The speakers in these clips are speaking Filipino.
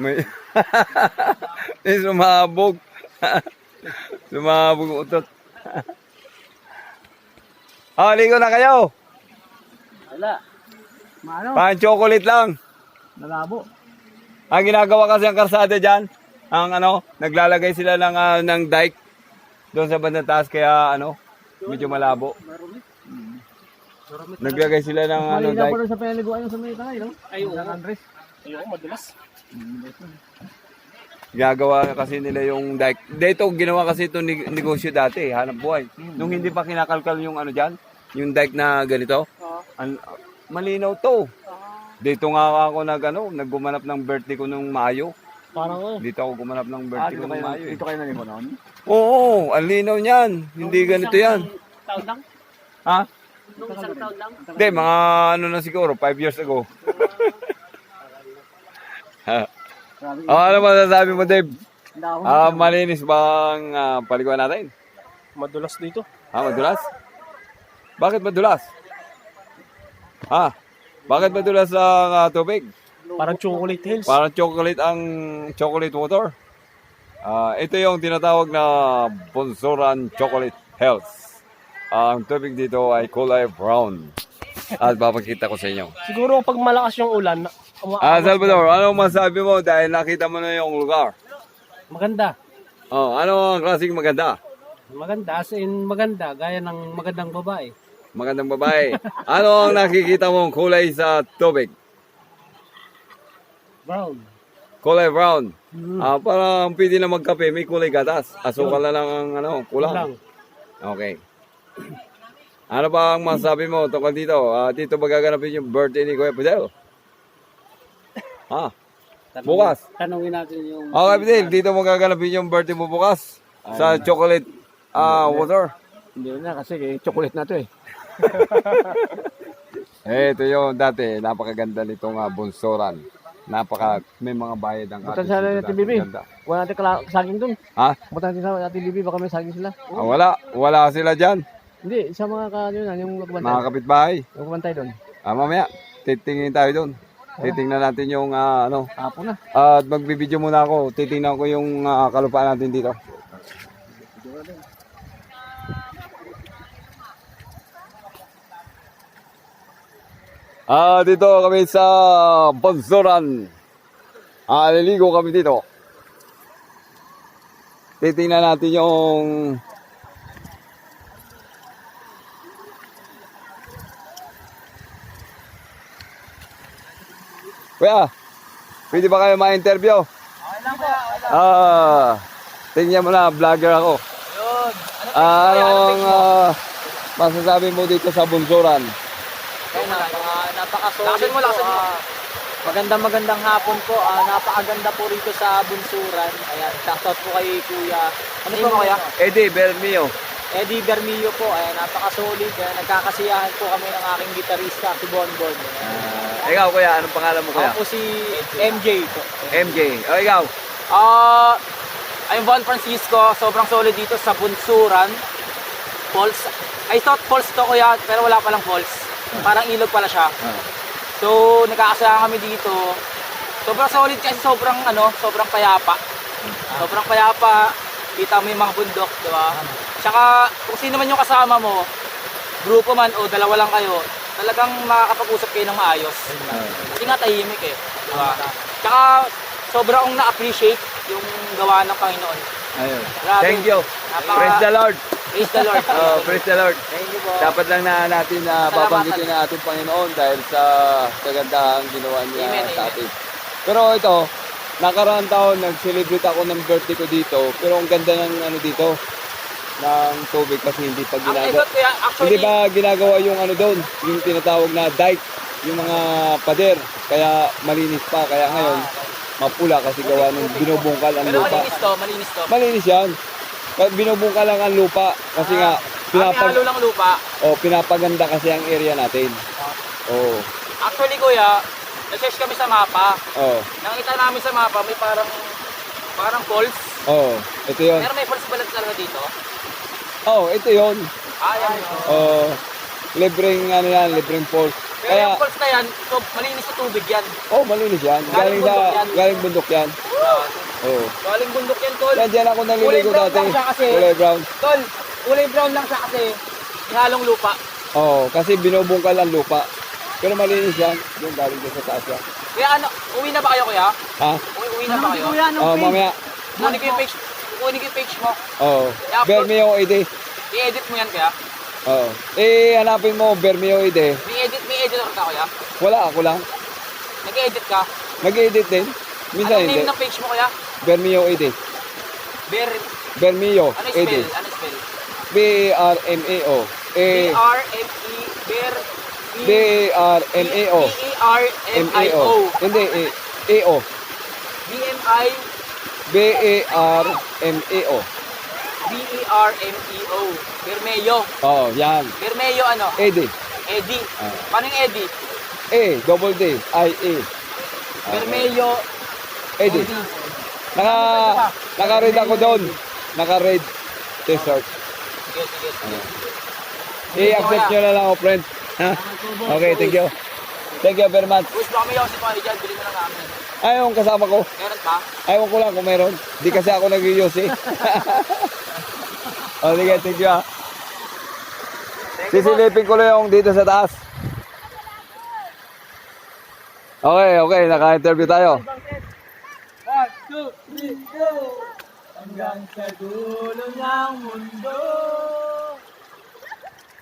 May May sumabog. sumabog utot. Ah, ligo na kayo. Wala. Maano? Pang chocolate lang. Malabo. Ang ginagawa kasi ang karsada dyan, ang ano, naglalagay sila ng, ah, ng dike doon sa bandang taas kaya ano, medyo malabo. Marumi. Naglagay sila ng ano, dike. rin sa pinaliguan yung sa may tangay, no? Ay, oo. Andres. Ayoko, madulas. Ginagawa kasi nila yung dike. Dito, ginawa kasi ito negosyo dati, hanap buhay. Nung hindi pa kinakalkal yung ano dyan, yung dike na ganito, an- malinaw to. Dito nga ako nag, ano, naggumanap ng birthday ko nung Mayo. Parang, Dito ako gumanap ng ah, birthday dito ko nung Mayo. eh. dito kayo nalimo noon? Oo, ang linaw niyan. Hindi ganito yan. Taon lang? Ha? Nung isang taon lang? Hindi, mga ano na siguro, 5 years ago. Oh, ano masasabi mo, Dave? Ah, malinis bang ah, paliguan natin? Madulas dito. Ha, madulas? Bakit madulas? Ha? Bakit madulas ang ah, tubig? Parang chocolate hills. Parang chocolate ang chocolate water. Ah, ito yung tinatawag na Bonsoran Chocolate Health. ang tubig dito ay kulay brown. At papakita ko sa inyo. Siguro pag malakas yung ulan, Ah, Salvador, ano masabi mo dahil nakita mo na yung lugar? maganda. Oh, ano ang klaseng maganda? Maganda, as in maganda, gaya ng magandang babae. Magandang babae. Ano ang nakikita mong kulay sa tubig? Brown. Kulay brown. Hmm. Ah, parang pwede na magkape, may kulay gatas. Asukal na lang ang ano, kulang. Kulang. Okay. Ano ba ang masabi mo tungkol dito? Ah, dito ba gaganapin yung birthday ni Kuya Fidel? Ha? Tanungin- Bukas. Tanungin natin yung... Okay, Fidel, dito mo gaganapin yung birthday mo bukas? Sa chocolate ah water? Hindi na kasi eh, chocolate na to eh. Eh, ito yung dati, napakaganda nitong uh, bunsoran. Napaka, may mga bayad ang Punta ating sa dito natin. Bibi. Wala natin saging dun. Ha? Punta natin sa natin Bibi, baka may saging sila. Ah, wala, wala sila dyan. Hindi, sa mga ka, yun, yung Mga nakabantay. kapitbahay. Yung nakabantay doon. Ah, mamaya, titingin tayo doon. Titingnan natin yung ah, ano, Tapo na. At magbibideo muna ako. Titingnan ko yung ah, kalupaan natin dito. Ah, dito kami sa Bonsoran. Ah, liligo kami dito. Titingnan natin yung Kuya, pwede ba kayo ma-interview? Ah, tingnan mo na, vlogger ako. Ah, anong ah, masasabi mo dito sa Bunsuran? Kaya napaka, napaka-solid po. ah, magandang magandang hapon po. Ah, napakaganda po rito sa Bunsuran. Ayan, shoutout po kay Kuya. Ano po kuya? Eddie Bermio. Eddie Bermillo po. Ayan, napaka-solid. Ayan, nagkakasiyahan po kami ng aking gitarista, si Bonbon. Ah, ikaw kuya, anong pangalan mo kuya? Ako po si MJ po. MJ. O ikaw? Ah, I'm Von Francisco. Sobrang solid dito sa Bunsuran. Falls. I thought falls to kuya, pero wala palang falls. Parang ilog pala siya. So, nagkakasaya kami dito. Sobrang solid kasi sobrang ano, sobrang payapa. Sobrang payapa. Kita mo yung mga bundok, di ba? Tsaka, kung sino man yung kasama mo, grupo man o dalawa lang kayo, talagang makakapag-usap kayo ng maayos. Kasi nga tahimik eh. Di ba? Tsaka, sobrang na-appreciate yung gawa ng Panginoon. Ayun. Grabe. Thank you. Napaka- Praise the Lord. Praise the Lord. Oh, praise the Lord. Thank you po. Dapat lang na natin na Salamatan. babanggitin na ating Panginoon dahil sa kagandahang ginawa niya Amen, sa atin. Pero ito, nakaraang taon nag-celebrate ako ng birthday ko dito, pero ang ganda ng ano dito, ng tubig kasi hindi pa ginagawa. Hindi ba ginagawa yung ano doon, yung tinatawag na dike, yung mga pader, kaya malinis pa, kaya ngayon mapula kasi gawa nung binubungkal ang pero lupa. malinis to, malinis to. Malinis yan. Ka- Binubungkal lang ang lupa kasi nga Ang pinapag halo lang lupa. oh, pinapaganda kasi ang area natin. Oh. Actually kuya, nag-search kami sa mapa. Oh. Nakita namin sa mapa, may parang parang falls. Oh, ito 'yon. Pero may falls pala talaga dito. Oh, ito 'yon. Ah, yan yun. Oh, libreng ano yan, libreng falls. Pero Kaya yung falls na yan, so, malinis na tubig yan. oh, malinis yan. Galing Galing sa, bundok yan. galing bundok yan. Ah, Oo. galing bundok yan, tol. Yan, dyan ako naliligo Kulay brown dati. lang siya kasi. Kulay brown. Tol, kulay brown lang siya kasi ihalong lupa. Oo, kasi binubungkal ang lupa. Pero malinis yan. Yung galing dyan sa taas yan. Kaya ano, uwi na ba kayo kuya? Ha? Uwi, uwi na ba kayo? Oo, mamaya. Kunin ko yung page, kunin ko yung page mo. Oo. Yeah, Bermeo ID. I-edit mo yan kaya? Oo. Eh, hanapin mo Bermeo ID. May edit, may editor ka kuya? Wala, ako lang. Nag-edit ka? Nag-edit din. Minsan Anong hindi. name ng page mo kuya? Bermeo ID. Ber, Bermeo ano ID. spell? Ano spell? B-R-M-A-O. Eh, B-R-M-E, Ber, B-R-M-A-O. B-E-R-M-I-O. Hindi, eh, A-O. B-M-I, B-A-R-M-A-O. B-E-R-M-E-O. Bermeyo. Oo, yan. Bermeyo ano? ID. Eddie. Ah. Paano yung Eddie? A, double D, I-A. Bermeyo. ID. Naka, naka-read ako doon. Naka-read t-shirt. Sige, sige, sige. I-accept nyo na lang ako, friend. Ha? Okay, thank you. Thank you very much. Boss, baka may yosi pa kayo dyan. Bilhin lang namin. Ay, yung kasama ko. Meron pa? Ayaw ko lang kung meron. Di kasi ako nag-use eh. o, sige, thank you ah. Sisilipin ko lang yung dito sa taas. Okay, okay. Naka-interview tayo. One, two, three, go! Hanggang sa dulo ng mundo.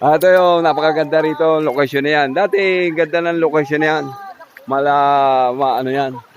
Ah, ito yung napakaganda rito, location na yan. Dati, ganda ng location na yan. Mala, ma, ano yan.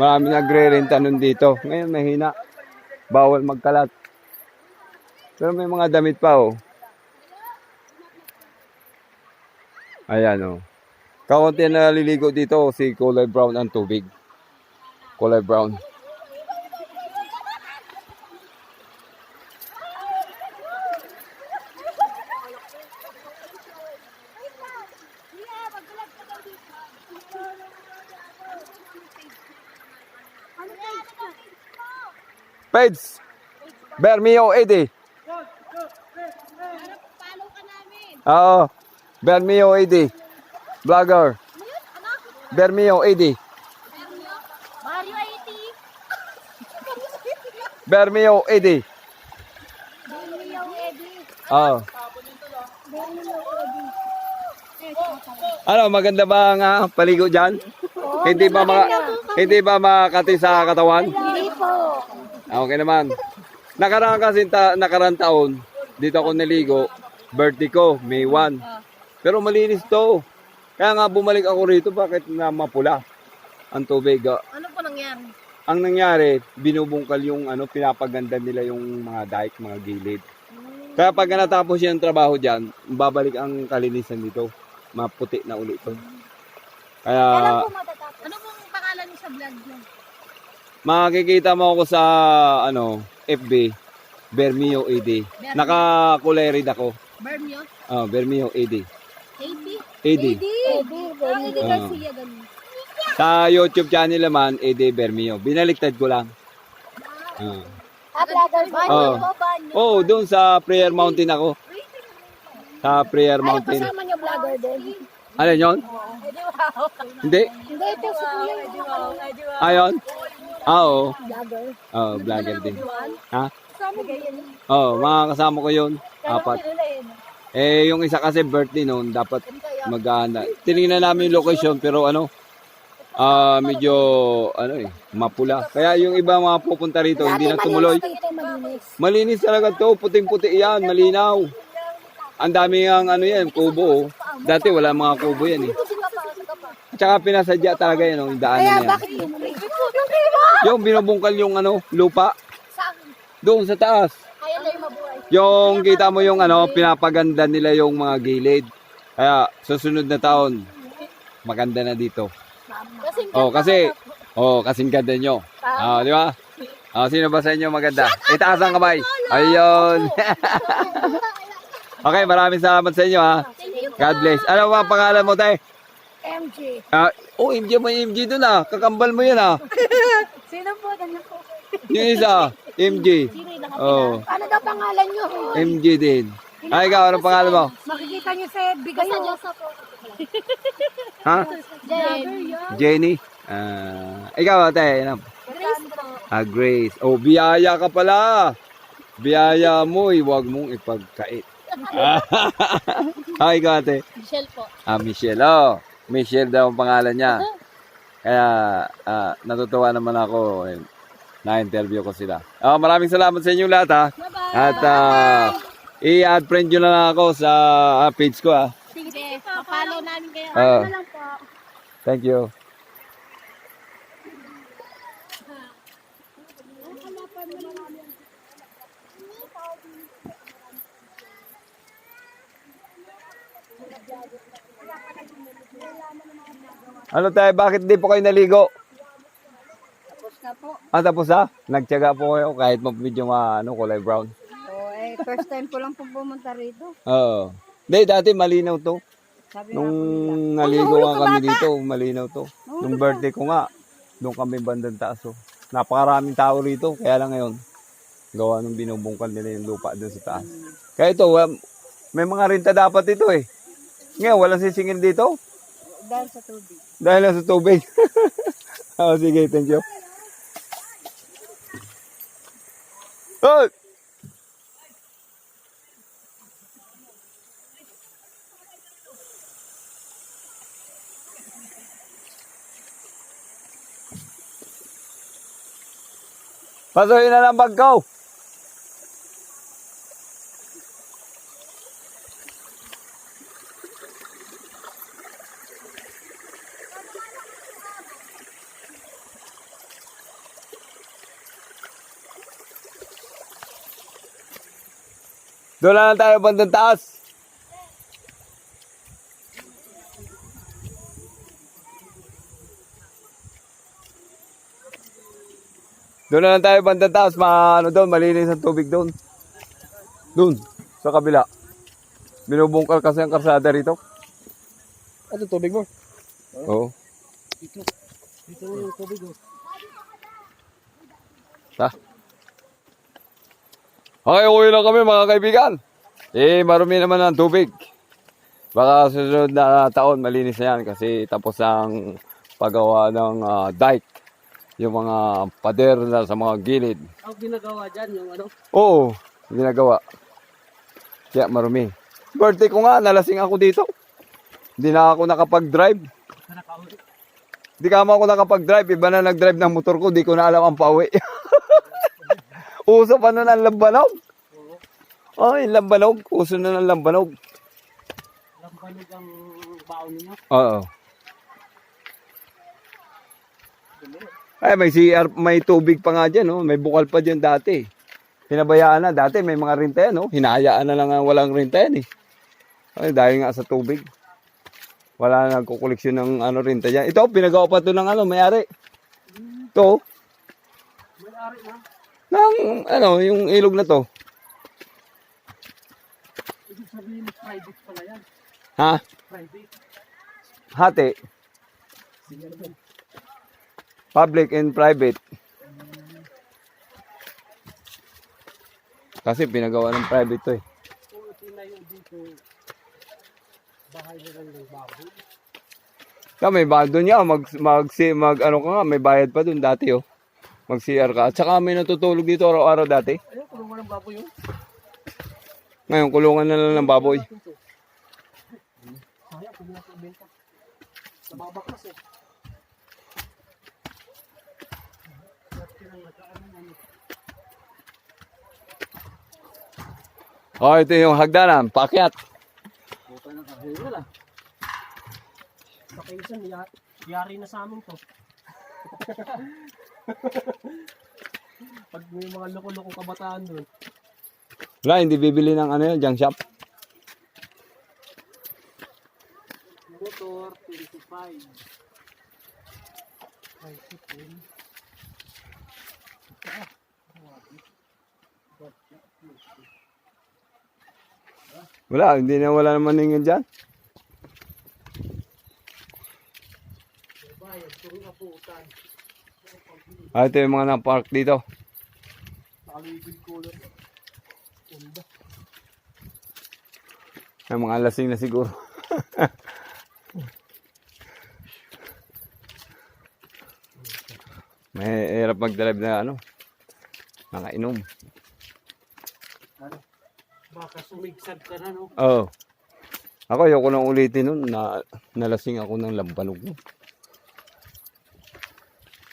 Marami nagre-renta nun dito. Ngayon, mahina. Bawal magkalat. Pero may mga damit pa, oh. Ayan, oh. Kaunti na naliligo dito, si kulay brown ang tubig. Kulay brown. Page! Bermeo 80. Follow ka namin. Oo. Bermeo 80. Vlogger. Bermeo 80. Mario 80. Bermeo 80. Romeo Eddie. Oo. Romeo Eddie. Ano, maganda ba nga paligo dyan? hindi ba mga, hindi ba makati sa katawan? Okay naman. Nakaraan kasi ta, nakaraan taon, dito ako naligo, birthday ko, May 1. Pero malinis to. Kaya nga bumalik ako rito, bakit na mapula ang tubig? Ah, Ano po nangyari? ang nangyari, binubungkal yung ano, pinapaganda nila yung mga dike, mga gilid. Kaya pag natapos yung trabaho dyan, babalik ang kalinisan dito. Maputi na ulit to. Kaya po matatapos? Ano pong pangalan niyo sa vlog niyo? Makikita mo ako sa ano, FB, Bermeo AD. Nakakulay red ako. Bermio? Ah, Bermeo AD. 80? AD. Eddie. Eddie Ah. Garcia ganun. Sa YouTube channel naman, AD Bermeo. Binaliktad ko lang. Ah. Ah, ba? Oo. Oh, doon sa Prayer Mountain ako. Sa Prayer Ay, Mountain. kasama niyo vlogger din. Ano yun? Hindi? Hindi, ito si Kuya Ayon? Ah, oo. vlogger. Oh, vlogger din. Ha? Kasama niyo yun. Oo, mga kasama ko yun. Apat. Eh, yung isa kasi birthday noon, dapat mag-aana. Tinignan namin yung location, pero ano, ah medyo, ano eh, mapula. Kaya yung iba mga pupunta rito, hindi na tumuloy. Malinis. Talaga to, puting-puti yan, malinaw. Ang dami ang ano yan, kubo. oh. Dati wala mga kubo yan eh. At saka pinasadya talaga yan, oh, yung daanan na yan. Bakit? Yung binubungkal yung ano, lupa, Saan? doon sa taas. Na yung mabuhay. Yung kita mo yung ano, pinapaganda nila yung mga gilid. Kaya susunod na taon, maganda na dito. Kasi Oh, kasi oh, kasing ganda nyo. Ah, di ba? Ah, sino ba sa inyo maganda? Itaas ang kamay. Ayun. okay, maraming salamat sa inyo ha. God bless. Ano ba ang pangalan mo, tay? MJ. Ah, oh, MJ mo MJ doon ah. Kakambal mo yan ah. Sino po? Ganyan po. Yung isa, MJ. Sino yung Oh, Ano daw pangalan nyo? MJ din. Ay, ikaw, anong pangalan mo? Makikita niyo sa bigay Basta Diyos po. Ha? Jen. Jenny? Ah, ikaw ate, ano? Grace po. Ah, Grace. Oh, biyaya ka pala. Biyaya mo, eh, huwag mong ipagkait. ah, ikaw ate. Michelle po. Ah, Michelle. Oh, Michelle daw ang pangalan niya. Kaya ah, natutuwa naman ako. eh, Na-interview ko sila. Ah, maraming salamat sa inyong lahat ha. Bye-bye. At ah, i-add friend nyo na lang ako sa ah, page ko ha. Sige, papalo namin kayo. Ah. Ano lang po. Thank you. Ano tayo, bakit di po kayo naligo? Tapos na po. Ah, tapos ha? Nagtyaga po kayo kahit medyo ma, ano, kulay brown. Oh, eh, first time ko lang po pumunta rito. Oo. Hindi, dati malinaw to. Sabi Nung nga po naligo nga kami ka, dito, malinaw to. Nung birthday ko nga, doon kami bandang taas. Oh. Napakaraming tao rito, kaya lang ngayon, gawa nung binubungkal nila yung lupa doon sa taas. Kaya ito, wa- may mga rinta dapat ito eh. Ngayon, walang sisingil dito Dahil sa tubig. Dahil lang sa tubig. oh, sige, thank you. Oh! Pasukin na ng bag ko. Doon lang tayo bandang taas. Doon na lang tayo bandang taas. Ma, ano doon, malinis ang tubig doon. Doon, sa kabila. Binubungkal kasi ang karsada rito. Ito tubig mo. Oo. Dito yung tubig. Oh. Ta. Okay, uwi lang kami mga kaibigan. Eh, marumi naman ang tubig. Baka susunod na taon malinis na yan kasi tapos ang paggawa ng ah, dike. Yung mga pader na sa mga gilid. Ang ginagawa dyan, yung ano, Oo, ginagawa. Kaya marumi. Birthday ko nga, nalasing ako dito. Hindi na ako nakapag-drive. na. Hindi ka ako nakapag-drive. Iba na nag-drive ng motor ko. Di ko na alam ang pauwi. Uso pa na ng lambanog. Ay, lambanog. Uso na ng lambanog. Lambanog ang baon niya. Oo. Ay, may CR, may tubig pa nga dyan, no? May bukal pa dyan dati. Pinabayaan na. Dati may mga rinta yan, no? Hinahayaan na lang ang walang rinta yan, eh. Ay, dahil nga sa tubig. Wala na nagkukoleksyon ng ano rinta dyan. Ito, pinagawa pa to ng ano, may-ari. Ito, May-ari na. Ng, ano, yung ilog na to. Ibig sabihin, private pala yan. Ha? Private. Hati. Public and private. Kasi pinagawa ng private to eh. Kung tinayo dito, bahay na lang ng baboy. Kaya may bayad doon niya, mag, mag, mag, ano ka nga, may bayad pa doon dati oh. Mag CR ka. At saka may natutulog dito araw-araw dati. Ayun, kulungan ng baboy yun. Ngayon, kulungan na lang ng baboy. Sayang, kung natin ibenta. Nababaklas eh. Oh, ito yung hagdanan, pakyat. Puta na kahiral ah. Sa kaysan, ya- yari na sa amin to. Pag may mga loko-loko kabataan doon. Wala, hindi bibili ng ano yun, junk shop. Motor, 25. Tricycle. Wala, hindi na wala naman ningin dyan. Ah, ito yung mga na-park dito. May mga lasing na siguro. May hirap mag-drive na ano. Nakainom. Baka sumigsad ka na, no? Oo. Ako, ayoko nang ulitin nun. Na, nalasing ako ng lambanog.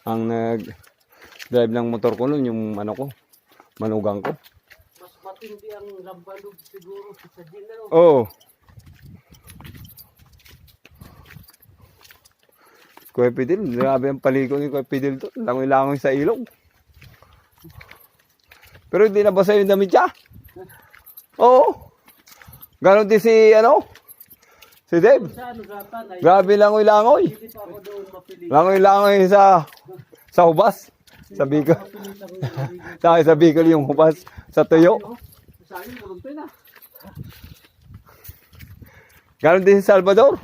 Ang nag-drive ng motor ko nun, yung ano ko, manugang ko. Mas matindi ang lambalog siguro sa gin, ano? Oo. Kuya Pidil, grabe ang paligo ni Kuya Pidil to. Langoy-langoy sa ilog. Pero hindi nabasa yung damit siya. Oo. Ganon din si, ano? Si Dave. Ano, Grabe langoy-langoy. Langoy-langoy sa sa hubas. Sa Bicol. Sa, sa Bicol yung hubas. Sa tuyo. Sa. Ganon din si Salvador.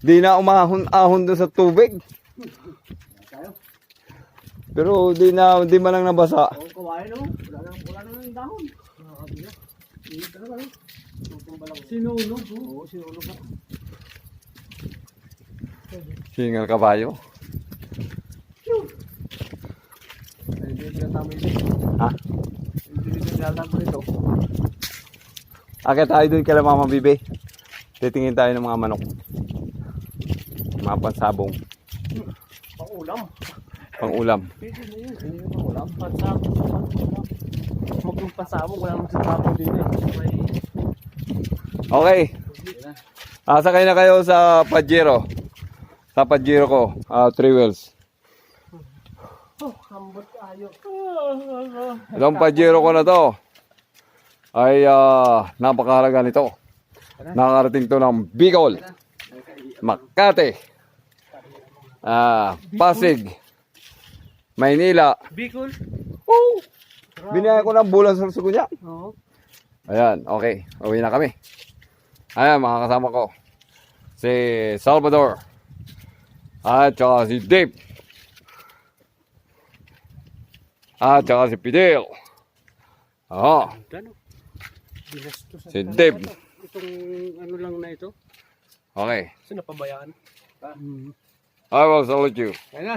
Di na umahon-ahon doon sa tubig. Pero di na di man lang nabasa. Oo, kawain, no? Wala na, wala na ng dahon. Lang. Sinunog, no? Oo, sinunog. Singal kabayo. Ay, Hindi tinatama ito. Ha? Hindi tinatama ito. Akit tayo doon kala Mama Bibi. Titingin tayo ng mga manok. Mga pansabong. Pangulam. Pang ulam. Pwede na yun. Hindi na pangulam. Pansabong. Pangulam. Huwag yung pasabong. Wala nang sasabong din eh. Okay. Asakay na kayo sa Pajero. Sa Pajero ko. ah three wheels. Oh, hambot tayo. Itong Pajero ko na to ay ah, napakahalaga nito. Nakarating to ng Bicol, Makati, ah, Pasig, Maynila. Bicol. Oh, binaya ko ng bulan sa sugo niya. Oo. Ayan, okay. Uwi na kami. Ayan, mga kasama ko. Si Salvador. At saka si Dave. At saka si Fidel. Oo, Gano? Binastos. si Dave. Itong ano lang na ito. Okay. Sino napabayaan? I will salute you. Kaya na.